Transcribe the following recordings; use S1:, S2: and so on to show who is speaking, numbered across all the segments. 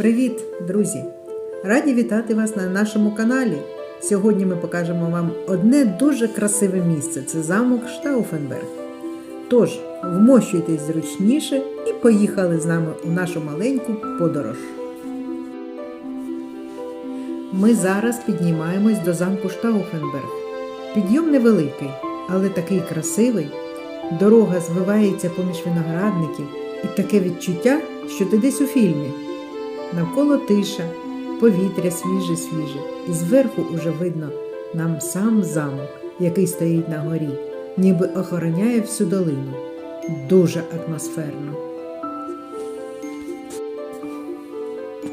S1: Привіт, друзі! Раді вітати вас на нашому каналі. Сьогодні ми покажемо вам одне дуже красиве місце це замок Штауфенберг. Тож, вмощуйтесь зручніше і поїхали з нами у нашу маленьку подорож. Ми зараз піднімаємось до замку Штауфенберг. Підйом невеликий, але такий красивий. Дорога звивається поміж виноградників, і таке відчуття, що ти десь у фільмі. Навколо тиша, повітря свіже свіже, і зверху уже видно нам сам замок, який стоїть на горі, ніби охороняє всю долину. Дуже атмосферно.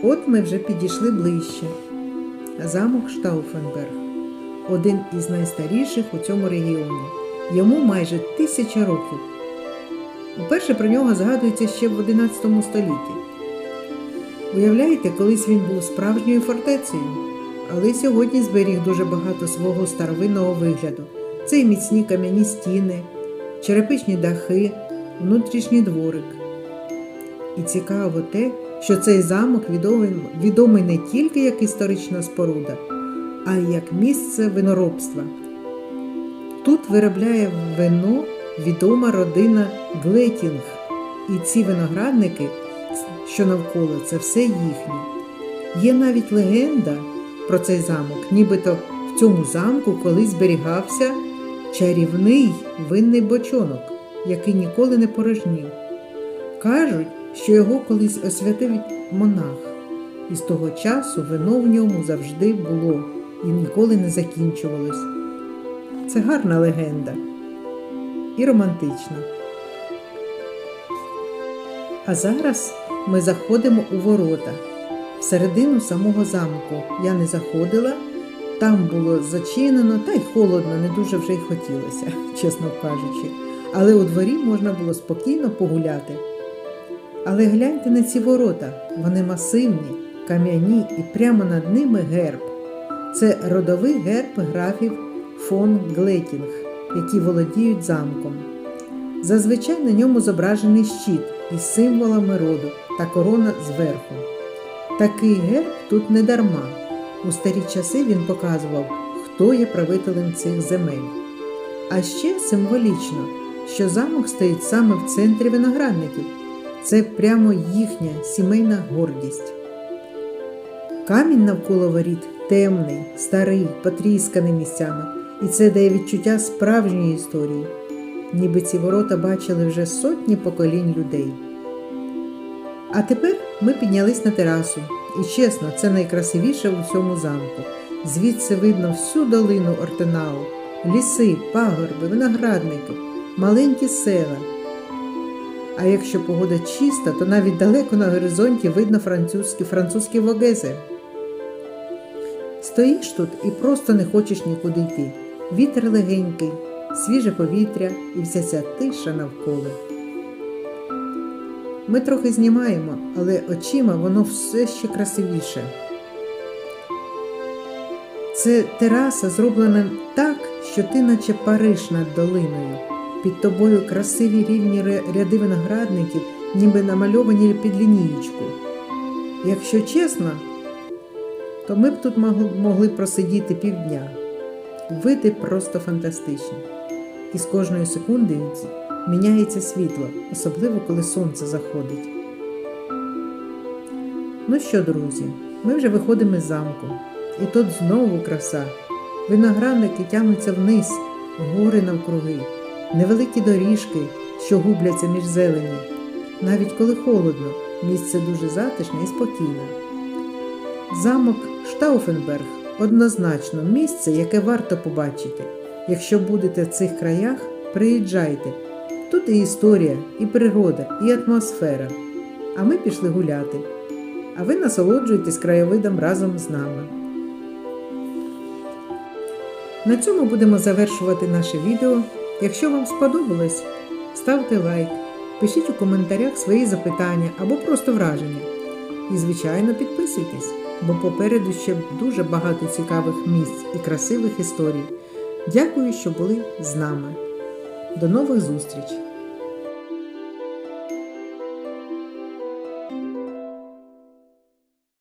S1: От ми вже підійшли ближче. Замок Штауфенберг один із найстаріших у цьому регіоні. Йому майже тисяча років. Уперше про нього згадується ще в XI столітті. Уявляєте, колись він був справжньою фортецею, але сьогодні зберіг дуже багато свого старовинного вигляду. Це і міцні кам'яні стіни, черепичні дахи, внутрішній дворик. І цікаво те, що цей замок відомий, відомий не тільки як історична споруда, а й як місце виноробства. Тут виробляє вино відома родина Глетінг, і ці виноградники що навколо це все їхнє. Є навіть легенда про цей замок, нібито в цьому замку колись зберігався чарівний винний бочонок, який ніколи не порожнів. Кажуть, що його колись освятив монах, і з того часу вино в ньому завжди було і ніколи не закінчувалось. Це гарна легенда і романтична. А зараз ми заходимо у ворота. Всередину самого замку я не заходила, там було зачинено, та й холодно, не дуже вже й хотілося, чесно кажучи. Але у дворі можна було спокійно погуляти. Але гляньте на ці ворота, вони масивні, кам'яні і прямо над ними герб. Це родовий герб графів фон Глетінг, які володіють замком. Зазвичай на ньому зображений щит із символами роду та корона зверху. Такий герб тут не дарма. У старі часи він показував, хто є правителем цих земель. А ще символічно, що замок стоїть саме в центрі виноградників. Це прямо їхня сімейна гордість. Камінь навколо воріт темний, старий, потрісканий місцями, і це дає відчуття справжньої історії, ніби ці ворота бачили вже сотні поколінь людей. А тепер ми піднялись на терасу, і чесно, це найкрасивіше у всьому замку. Звідси видно всю долину Ортенау, ліси, пагорби, виноградники, маленькі села. А якщо погода чиста, то навіть далеко на горизонті видно французькі французькі вогези. Стоїш тут і просто не хочеш нікуди йти. Вітер легенький, свіже повітря і вся ця тиша навколо. Ми трохи знімаємо, але очима воно все ще красивіше. Це тераса зроблена так, що ти наче Париж над долиною. Під тобою красиві рівні ряди виноградників, ніби намальовані під лінієчку. Якщо чесно, то ми б тут могли просидіти півдня. Види просто фантастичні. І з кожної секунди міняється світло, особливо коли сонце заходить. Ну що, друзі, ми вже виходимо з замку, і тут знову краса. Виноградники тягнуться вниз, гори навкруги, невеликі доріжки, що губляться між зелені. Навіть коли холодно, місце дуже затишне і спокійне. Замок Штауфенберг однозначно місце, яке варто побачити. Якщо будете в цих краях, приїжджайте. Тут і історія, і природа, і атмосфера. А ми пішли гуляти. А ви насолоджуєтесь краєвидом разом з нами. На цьому будемо завершувати наше відео. Якщо вам сподобалось, ставте лайк, пишіть у коментарях свої запитання або просто враження. І, звичайно, підписуйтесь, бо попереду ще дуже багато цікавих місць і красивих історій. Дякую, що були з нами. До нових зустрічей!